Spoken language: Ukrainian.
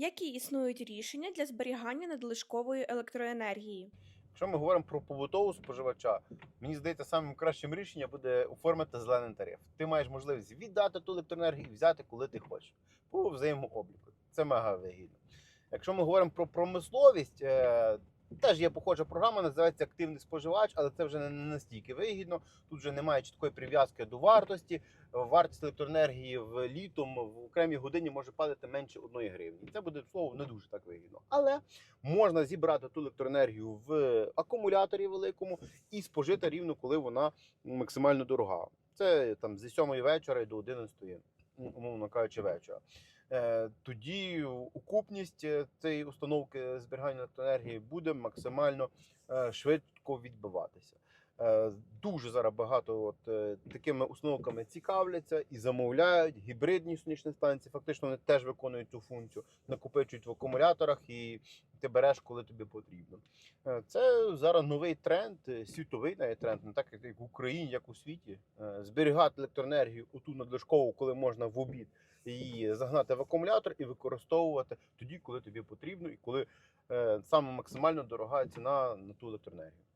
Які існують рішення для зберігання надлишкової електроенергії? Якщо ми говоримо про побутового споживача, мені здається, самим кращим рішенням буде оформити зелений тариф. Ти маєш можливість віддати ту електроенергію і взяти, коли ти хочеш, по взаємообліку. Це мега вигідно. Якщо ми говоримо про промисловість, е, теж є похожа програма, називається активний споживач, але це вже не настільки вигідно. Тут вже немає чіткої прив'язки до вартості. Вартість електроенергії в літом в окремій годині може падати менше одної гривні. Це буде слово не дуже так вигідно. Але можна зібрати ту електроенергію в акумуляторі великому і спожити рівно, коли вона максимально дорога. Це там зі 7 вечора до 11, умовно кажучи, вечора. Е, Тоді окупність е, цієї установки зберігання електроенергії буде максимально е, швидко відбиватися. Е, Дуже зараз багато от, е, такими установками цікавляться і замовляють гібридні сонячні станції. Фактично вони теж виконують цю функцію, накопичують в акумуляторах і ти береш, коли тобі потрібно. Е, Це зараз новий тренд, світовий навіть тренд, не так як в Україні, як у світі. Зберігати електроенергію оту надлишкову, коли можна в обід її загнати в акумулятор і використовувати тоді, коли тобі потрібно, і коли саме максимально дорога ціна на ту електроенергію.